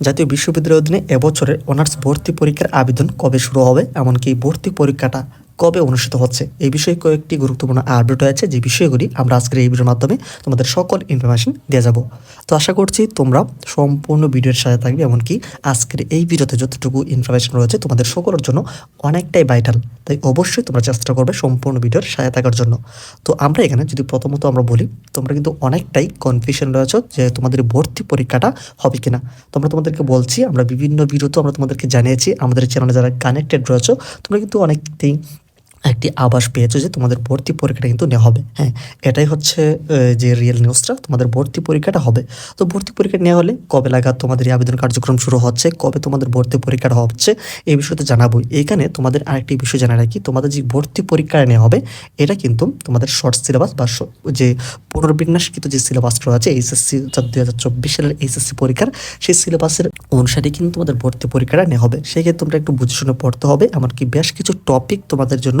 জাতীয় বিশ্ববিদ্যালয়ের অধীনে এবছরের অনার্স ভর্তি পরীক্ষার আবেদন কবে শুরু হবে? এমনকি ভর্তি পরীক্ষাটা কবে অনুষ্ঠিত হচ্ছে? এই বিষয়ে কয়েকটি গুরুত্বপূর্ণ আপডেট আছে যে বিষয়গুলি আমরা আজকের এই ভিডিওর মাধ্যমে তোমাদের সকল ইনফরমেশন দিয়ে যাব। তো আশা করছি তোমরা সম্পূর্ণ ভিডিওর সাথে থাকবে, এমনকি আজকের এই ভিডিওতে যতটুকু ইনফরমেশন রয়েছে তোমাদের সকলের জন্য অনেকটাই ভাইটাল তাই অবশ্যই তোমরা চেষ্টা করবে সম্পূর্ণ ভিডিওর সাথে থাকার জন্য। তো আমরা এখানে যদি প্রথমত আমরা বলি, তোমরা কিন্তু অনেকটাই কনফিউশন রয়েছে যে তোমাদের ভর্তি পরীক্ষাটা হবে কিনা। তোমরা তোমাদেরকে বলছি, আমরা বিভিন্ন ভিডিওতে আমরা তোমাদেরকে জানিয়েছি, আমাদের চ্যানেলে যারা কানেক্টেড রয়েছে, তোমরা কিন্তু অনেকটাই একটি আভাস পেয়েছ যে তোমাদের ভর্তি পরীক্ষাটা কিন্তু নেওয়া হবে। হ্যাঁ এটাই হচ্ছে যে রিয়েল নিউজটা তোমাদের ভর্তি পরীক্ষাটা হবে। তো ভর্তি পরীক্ষা নেওয়া হলে কবে লাগাত তোমাদের এই আবেদন কার্যক্রম শুরু হচ্ছে, কবে তোমাদের ভর্তি পরীক্ষাটা হচ্ছে, এই বিষয়ে তো জানাবোই। এইখানে তোমাদের আরেকটি বিষয় জানা রাখি, তোমাদের যে ভর্তি পরীক্ষাটা নেওয়া হবে, এটা কিন্তু তোমাদের শর্ট সিলেবাস বা যে পুনর্বিন্যাসকৃত যে সিলেবাস রয়েছে, এইচএসসি দু হাজার চব্বিশ সালের এইচএসসি পরীক্ষার, সেই সিলেবাসের অনুসারে কিন্তু তোমাদের ভর্তি পরীক্ষাটা নেওয়া হবে। সেক্ষেত্রে তোমরা একটু বুঝে শুনে পড়তে হবে, এমনকি বেশ কিছু টপিক তোমাদের জন্য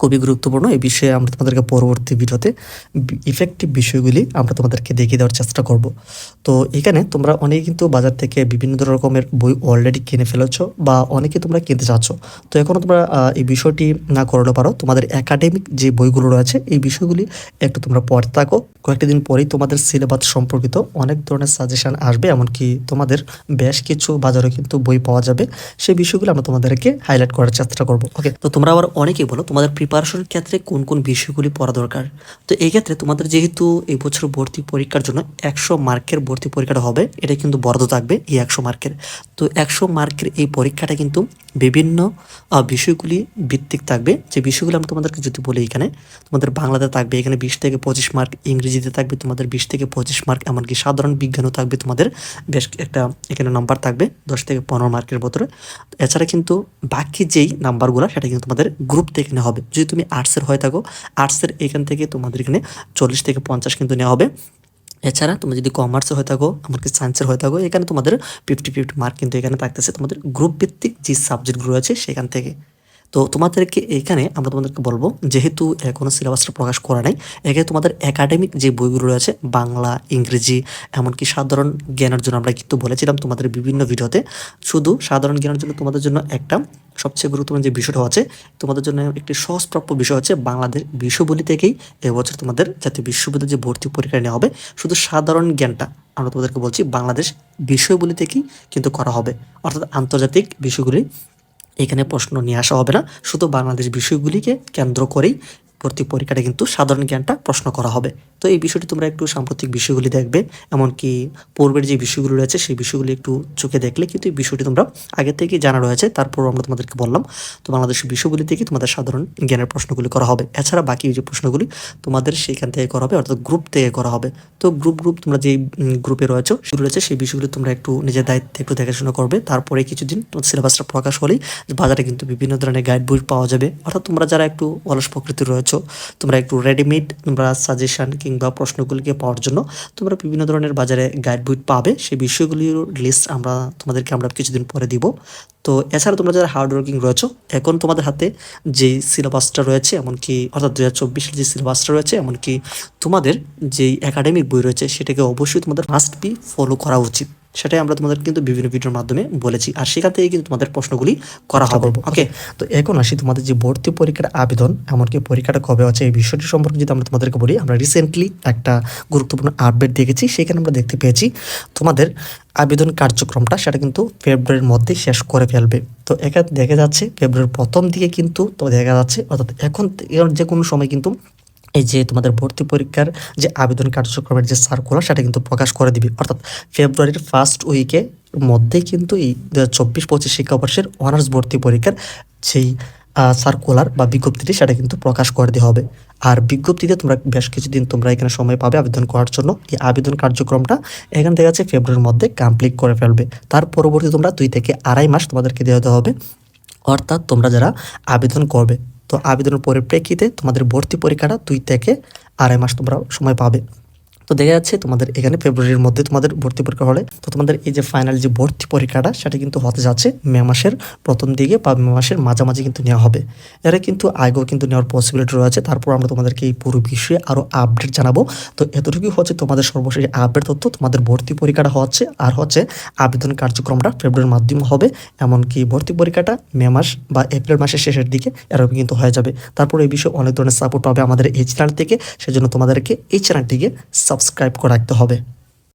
খুবই গুরুত্বপূর্ণ। এই বিষয়ে আমরা তোমাদেরকে পরবর্তী ভিডিওতে ইফেক্টিভ বিষয়গুলি আমরা তোমাদেরকে দেখিয়ে দেওয়ার চেষ্টা করব। তো এখানে তোমরা অনেকে কিন্তু বাজার থেকে বিভিন্ন রকমের বই অলরেডি কিনে ফেলেছো বা অনেকে তোমরা কিনতে চাচ্ছ। তো এখনও তোমরা এই বিষয়টি না করলে পারো। তোমাদের একাডেমিক যে বইগুলো রয়েছে, এই বিষয়গুলি একটু তোমরা পড়তে থাকো। কয়েকটি দিন পরেই তোমাদের সিলেবাস সম্পর্কিত অনেক ধরনের সাজেশন আসবে, এমনকি তোমাদের বেশ কিছু বাজারে কিন্তু বই পাওয়া যাবে। সেই বিষয়গুলো আমরা তোমাদেরকে হাইলাইট করার চেষ্টা করব। ওকে তো তোমরা আবার অনেকেই বলো, তোমাদের প্রিপারেশনের ক্ষেত্রে কোন কোন বিষয়গুলি পড়া দরকার? তো এই ক্ষেত্রে তোমাদের যেহেতু এই বছর ভর্তি পরীক্ষার জন্য একশো মার্কের ভর্তি পরীক্ষাটা হবে, এটা কিন্তু বরাদ্দ থাকবে এই একশো মার্কের। তো একশো মার্কের এই পরীক্ষাটা কিন্তু বিভিন্ন বিষয়গুলি ভিত্তিক থাকবে। যে বিষয়গুলো আমি তোমাদেরকে যদি বলি এখানে, তোমাদের বাংলাতে থাকবে এখানে বিশ থেকে পঁচিশ মার্ক, ইংরেজিতে থাকবে তোমাদের বিশ থেকে পঁচিশ মার্ক, এমনকি সাধারণ বিজ্ঞানও থাকবে তোমাদের বেশ একটা এখানে নাম্বার থাকবে, দশ থেকে পনেরো মার্কের ভেতরে। এছাড়া কিন্তু বাকি যেই নাম্বারগুলো সেটা কিন্তু তোমাদের গ্রুপ থেকে হবে। যদি তুমি আর্টসের হয়ে থাকো আর্টসের এখান থেকে তোমাদের এখানে চল্লিশ থেকে পঞ্চাশ কিন্তু নেওয়া হবে। এছাড়া তুমি যদি কমার্সে হয়ে থাকো এমনকি সায়েন্সের হয়ে থাকো, এখানে তোমাদের ফিফটি ফিফটি মার্ক কিন্তু এখানে থাকতেছে। তোমাদের গ্রুপ ভিত্তিক যে সাবজেক্টগুলো আছে, সেখান থেকে। তো তোমাদেরকে এখানে আমরা তোমাদেরকে বলব, যেহেতু এখনও সিলেবাসটা প্রকাশ করা নাই এখানে তোমাদের একাডেমিক যে বইগুলো রয়েছে, বাংলা, ইংরেজি, এমনকি সাধারণ জ্ঞানের জন্য আমরা কিন্তু বলেছিলাম তোমাদের বিভিন্ন ভিডিওতে, শুধু সাধারণ জ্ঞানের জন্য তোমাদের জন্য একটা সবচেয়ে গুরুত্বপূর্ণ যে বিষয়টা হচ্ছে, তোমাদের জন্য একটি সহজপ্রাপ্য বিষয় হচ্ছে বাংলাদেশ বিষয়বলি থেকেই এবছর তোমাদের জাতীয় বিশ্ববিদ্যালয়ে যে ভর্তি পরীক্ষা নেওয়া হবে, শুধু সাধারণ জ্ঞানটা আমরা তোমাদেরকে বলছি, বাংলাদেশ বিষয়গুলি থেকেই কিন্তু করা হবে। অর্থাৎ আন্তর্জাতিক বিষয়গুলি এখানে প্রশ্ন নিয়ে আসা হবে না। শুধু বাংলাদেশ বিষয়গুলিকে কেন্দ্র করেই ভর্তি পরীক্ষাটা কিন্তু সাধারণ জ্ঞানটা প্রশ্ন করা হবে। তো এই বিষয়টি তোমরা একটু সাম্প্রতিক বিষয়গুলি দেখবে, এমনকি পূর্বের যে বিষয়গুলো রয়েছে সেই বিষয়গুলি একটু চোখে দেখলে কিন্তু এই বিষয়টি তোমরা আগে থেকে জানা রয়েছে, তারপর আমরা তোমাদেরকে বললাম। তো বাংলাদেশের বিষয়গুলি থেকে তোমাদের সাধারণ জ্ঞানের প্রশ্নগুলি করা হবে। এছাড়া বাকি যে প্রশ্নগুলি তোমাদের সেখান থেকে করা হবে, অর্থাৎ গ্রুপ থেকে করা হবে। তো গ্রুপ গ্রুপ তোমরা যে গ্রুপে রয়েছে, সেগুলো রয়েছে, সেই বিষয়গুলি তোমরা একটু নিজের দায়িত্বে একটু দেখাশোনা করবে। তারপরে কিছুদিন তোমার সিলেবাসটা প্রকাশ হলেই বাজারে কিন্তু বিভিন্ন ধরনের গাইড বই পাওয়া যাবে। অর্থাৎ তোমরা যারা একটু অলস প্রকৃতির রয়েছে তোমরা একটু রেডিমেড তোমরা সাজেশন কিংবা প্রশ্নগুলিকে পাওয়ার জন্য তোমরা বিভিন্ন ধরনের বাজারে গাইড বই পাবে। সেই বিষয়গুলির লিস্ট আমরা তোমাদেরকে আমরা কিছুদিন পরে দিব। তো এছাড়া তোমরা যারা হার্ড ওয়ার্কিং রয়েছো, এখন তোমাদের হাতে যে সিলেবাসটা রয়েছে, এমনকি অর্থাৎ দু হাজার চব্বিশের যে সিলেবাসটা রয়েছে, এমনকি তোমাদের যেই একাডেমিক বই রয়েছে, সেটাকে অবশ্যই তোমাদের মাস্ট বি ফলো করা উচিত। সেটাই আমরা তোমাদের কিন্তু বিভিন্ন ভিডিওর মাধ্যমে বলেছি। আর সেখান থেকে কিন্তু তোমাদের প্রশ্নগুলি করা হবে। ওকে তো এখন আসি তোমাদের যে ভর্তি পরীক্ষার আবেদন এমনকি পরীক্ষাটা কবে আছে এই বিষয়টি সম্পর্কে যদি আমরা তোমাদেরকে বলি আমরা রিসেন্টলি একটা গুরুত্বপূর্ণ আপডেট দেখেছি সেখানে আমরা দেখতে পেয়েছি তোমাদের আবেদন কার্যক্রমটা সেটা কিন্তু ফেব্রুয়ারির মধ্যে শেষ করে ফেলবে। তো এখানে দেখা যাচ্ছে ফেব্রুয়ারির প্রথম দিকে কিন্তু তো দেখা যাচ্ছে অর্থাৎ এখন এখন যে কোনো সময় কিন্তু এই যে তোমাদের ভর্তি পরীক্ষার যে আবেদন কার্যক্রমের যে সার্কুলার সেটা কিন্তু প্রকাশ করে দিবে। অর্থাৎ ফেব্রুয়ারির ফার্স্ট উইকে মধ্যেই কিন্তু এই দু হাজার চব্বিশ পঁচিশ শিক্ষাবর্ষের অনার্স ভর্তি পরীক্ষার যেই সার্কুলার বা বিজ্ঞপ্তিটি, সেটা কিন্তু প্রকাশ করে দেওয়া হবে। আর বিজ্ঞপ্তিতে তোমরা বেশ কিছুদিন তোমরা এখানে সময় পাবে আবেদন করার জন্য। এই আবেদন কার্যক্রমটা এখান থেকে আছে ফেব্রুয়ারির মধ্যে কমপ্লিট করে ফেলবে। তার পরবর্তী তোমরা দুই থেকে আড়াই মাস তোমাদেরকে দেওয়া হবে। অর্থাৎ তোমরা যারা আবেদন করবে তো আবেদনের পরিপ্রেক্ষিতে তোমাদের ভর্তি পরীক্ষাটা দুই থেকে আড়াই মাস তোমরা সময় পাবে। তো দেখা যাচ্ছে তোমাদের এখানে ফেব্রুয়ারির মধ্যে তোমাদের ভর্তি পরীক্ষা হলে, তো তোমাদের এই যে ফাইনাল যে ভর্তি পরীক্ষাটা, সেটা কিন্তু হতে যাচ্ছে মে মাসের প্রথম দিকে বা মে মাসের মাঝামাঝি কিন্তু নেওয়া হবে। এরা কিন্তু আগেও কিন্তু নেওয়ার পসিবিলিটি রয়েছে। তারপর আমরা তোমাদেরকে এই পুরো বিষয়ে আরও আপডেট জানাব। তো এতটুকুই হচ্ছে তোমাদের সর্বশেষ আপডেট তথ্য। তোমাদের ভর্তি পরীক্ষাটা হচ্ছে আর হচ্ছে আবেদন কার্যক্রমটা ফেব্রুয়ারির মাধ্যমে হবে। এমনকি ভর্তি পরীক্ষাটা মে মাস বা এপ্রিল মাসের শেষের দিকে এরকম কিন্তু হয়ে যাবে। তারপর এই বিষয়ে অনেক ধরনের সাপোর্ট পাবে আমাদের এই চ্যানেল থেকে। সেজন্য তোমাদেরকে এই চ্যানেলটিকে সাবস্ক্রাইব করে রাখতে হবে।